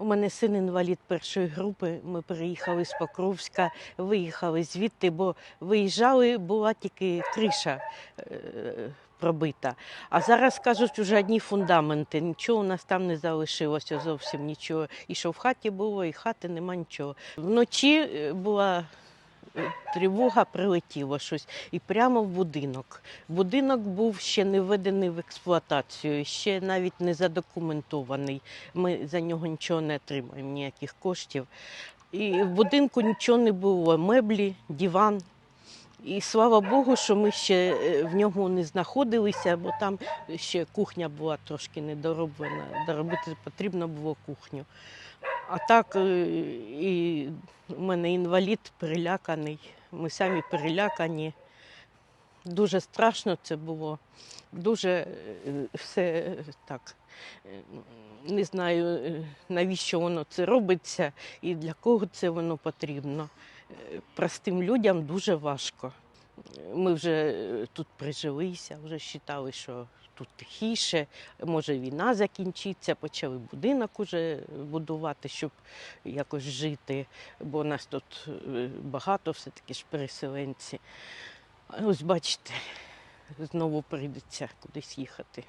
У мене син інвалід першої групи. Ми переїхали з Покровська, виїхали звідти, бо виїжджали, була тільки криша е, пробита. А зараз кажуть, вже одні фундаменти. Нічого у нас там не залишилося зовсім нічого. І що в хаті було, і хати нема нічого. Вночі е, була. Е, Тривога прилетіло щось і прямо в будинок. Будинок був ще не введений в експлуатацію, ще навіть не задокументований. Ми за нього нічого не отримаємо, ніяких коштів. І в будинку нічого не було. Меблі, диван. І слава Богу, що ми ще е, в ньому не знаходилися, бо там ще кухня була трошки недороблена. Доробити потрібно було кухню. А так е, і у мене інвалід переляканий. Ми самі перелякані. Дуже страшно це було. Дуже е, все е, так. Не знаю, навіщо воно це робиться і для кого це воно потрібно. Простим людям дуже важко. Ми вже е, тут прижилися, вже вважали, що тут тихіше, може війна закінчиться, почали будинок уже будувати, щоб якось жити, бо нас тут е, багато, все-таки ж переселенці. Ось бачите, знову прийдеться кудись їхати.